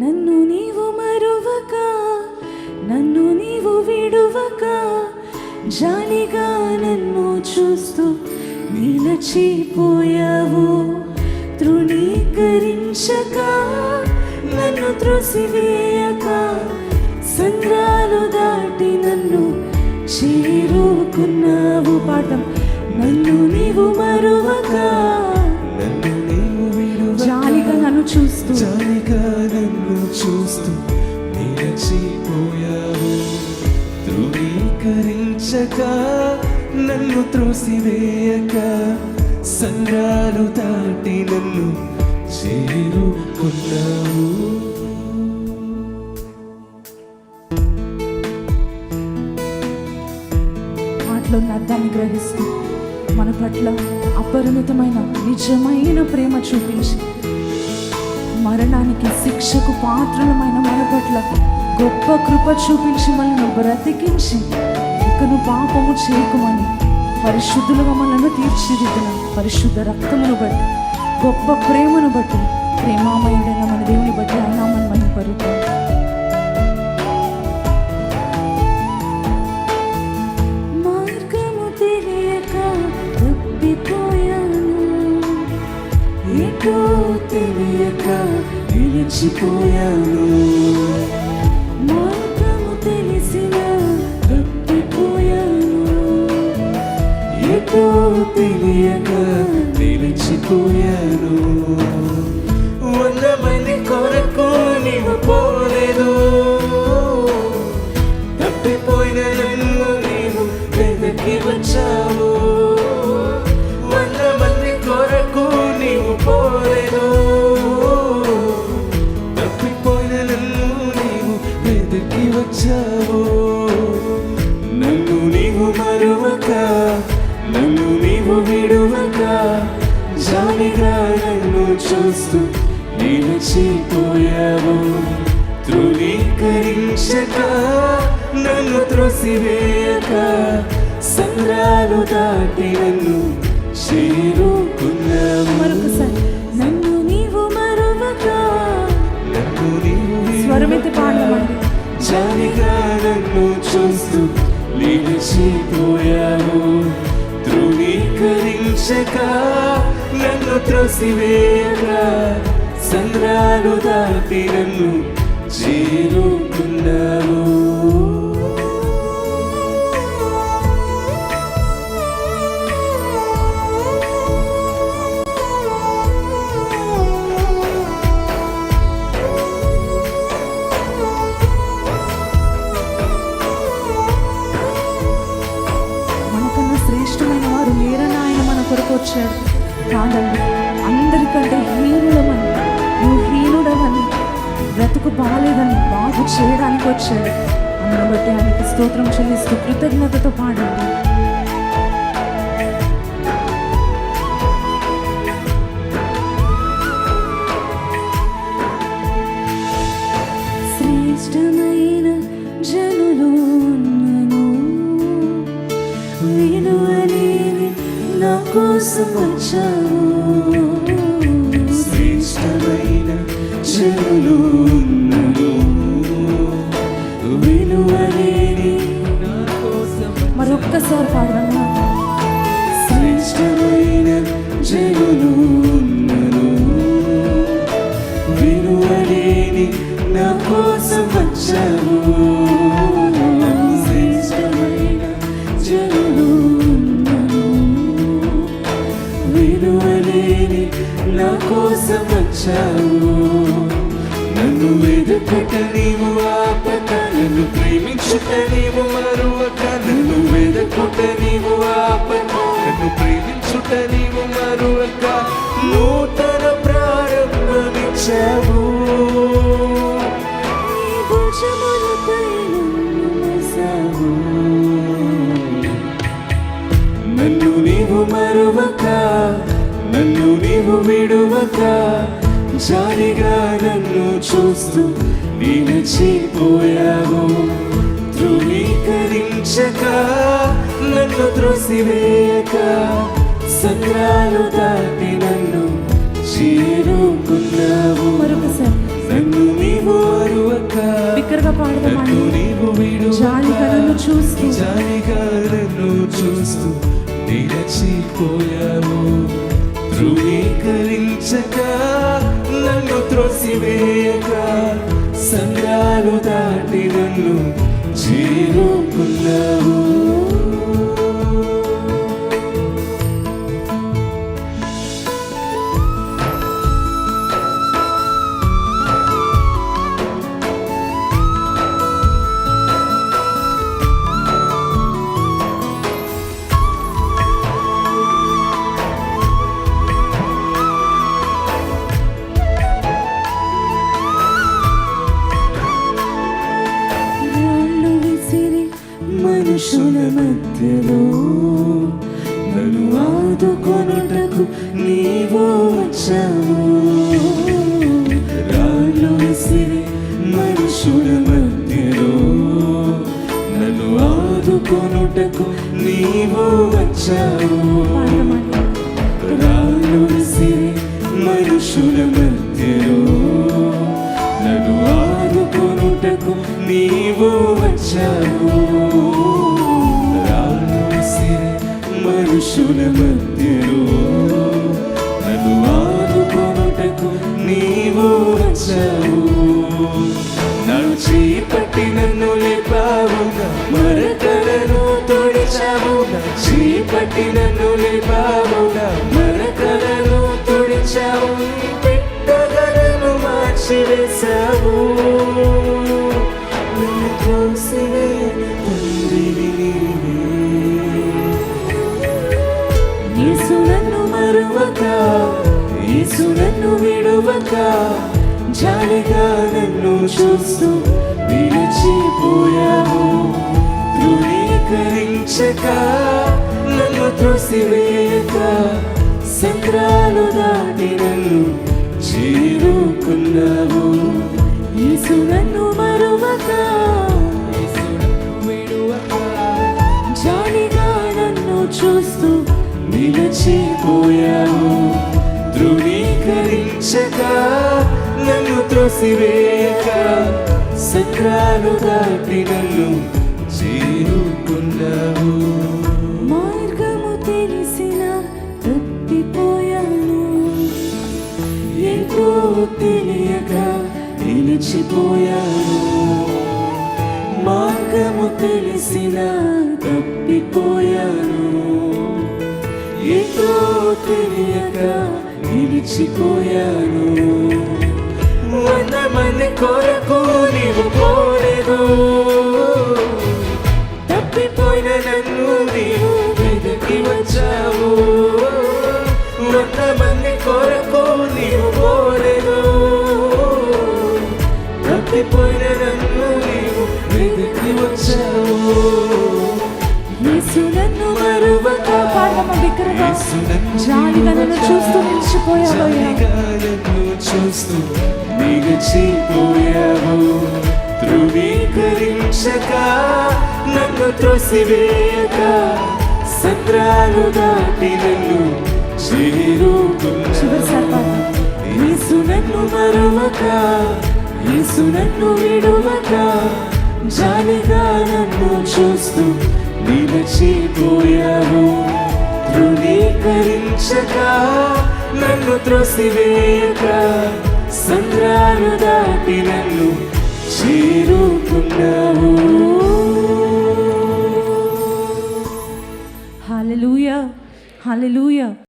నన్ను నీవు మరువక నన్ను నీవు విడువక జాలిగా నన్ను చూస్తూ నిలచిపోయావు. తృణీకరించక నన్ను త్రోసివేయక సంద్రాలు దాటి నన్ను చేరుకున్నావు. పాఠం నన్ను నీవు మరువక నన్ను నీవు జాలిగా నన్ను చూస్తూ చూస్తూ నిలచిపోయావు. ధృవీకరించక నన్ను త్రోసివేయక సంద్రాలు దాటి నన్ను చేరుకున్నావు. మాటలోని అర్థాన్ని గ్రహిస్తూ మన పట్ల అపరిమితమైన నిజమైన ప్రేమ చూపించి మరణానికి శిక్షకు పాత్రలమైన మన పట్ల గొప్ప కృప చూపించి మనల్ని బ్రతికించి ఇకను పాపము చేయకమని పరిశుద్ధులుగా మనల్ని తీర్చిదిద్దిన పరిశుద్ధ రక్తమును బట్టి గొప్ప ప్రేమను బట్టి ప్రేమామయుడైన మన దేవుని బట్టి అన్నామని మనం పరుగుతాం మార్గము తెలియక తప్పిపోయాను. నిలిచిపోయాను మార్గము తెలిసిన తప్పిపోయాను. ఎటో తెలియక నిలిచిపోయాను. వంద మంది కొరకు నీవు పోలేదు. తప్పిపోయిన నన్ను నీవు వచ్చావు. ధృవీకరించక నన్ను త్రోసివేయక సంద్రాలు దాటి నన్ను చేరుకున్నావు. మరొకసారి నన్ను నీవు మరువక. నన్ను నీవు స్వరమెత్తి పాడమండి జాలిగా నన్ను చూస్తూ నిలిచిపోయావు. ధృవీకరించక నన్ను త్రోసివేయక సంద్రాలు దాటి నన్ను చేరుకున్నావు శ్రేష్టమైన వారు లేరని ఆయన మన కొరకు వచ్చాడు. కాదండి అందరికంటే హీరులమని బ్రతుకు బాగాలేదని బాగు చేయడానికి వచ్చాడు అందుబట్టి ఆయనకి స్తోత్రం చెల్లిస్తూ కృతజ్ఞతతో పాడండి. లేని నా కోసం వచ్చావు విలువలేని నా కోసం వచ్చావు నన్ను వెతుకట నీవు ఆపక నన్ను ప్రేమించుట నీవు మరువక నన్ను వెతుకుట నీవు ఆపక నన్ను ప్రేమించుట నీవు మరువక నూతన ప్రా నీ భుజములపై నన్ను. నన్ను నీవు మరువక నన్ను నీవు విడువక జాలిగా నన్ను చూస్తూ నిలిచిపోయావు ధృవీకరించక నన్ను త్రోసివేయక సంద్రాలు దాటి నన్ను చేరుకున్నావు నన్ను నీవు జాలికలను చూస్తూ. జాలికలను చూస్తూ నిలచిపోయావు. ధృవీకరించక నన్ను త్రోసివేయక. సంఘాలు దాటి నన్ను చేరుకున్నావు. నీవు వచ్చావు. రాళ్ళు విసిరి మనుషుల మధ్యలో నన్ను ఆదుకొనుటకు నీవు వచ్చావు. రాళ్ళు విసిరి మనుషుల మధ్యలో నన్ను ఆదుకొనుటకు నీవు వచ్చావు. నన్ను చీపట్టి నన్ను లేపావుగా మరక చీపట్టి నన్ను లేపావుగా మరకలను తొడిచావు పెట్టగలను మార్చివేశావు. నన్ను మరువక యేసు విడువక జాలిగా నన్ను చూస్తూ విడిచిపోయావు. ధృవీకరించక నన్ను త్రోసివేయక సక్రాలు దాటి నన్ను చేరుకున్నావు. యేసు నన్ను మరువక జానిగా నన్ను నన్ను చూస్తూ నిలచిపోయావు. ధృవీకరించక నన్ను త్రోసివేయక. సక్రాలు దాటి నన్ను చేరుకున్నావు. తెలియక నిలిచిపోయాను. మార్గము తెలిసిన తప్పిపోయాను. ఏదో తెలియక నిలిచిపోయాను. మన మన కొరకు నీవు వచ్చావు. యేసు నన్ను మరువక పాడమ్మ బిగ్గరగా జాలిగా నన్ను చూస్తూ నన్ను చూస్తూ నిలిచిపోయావు. ధృవీకరించక నన్ను త్రోసివేయక సంద్రాలు దాటి నన్ను. చేరుకున్నావు. యేసు నన్ను మరువక యేసు నన్ను విడువక జాలిగా నన్ను చూస్తూ నిలచిపోయావు. ధృవీకరించక నన్ను త్రోసివేయక సంద్రాలు దాటి నన్ను చేరుకున్నావు. హల్లెలూయా హల్లెలూయా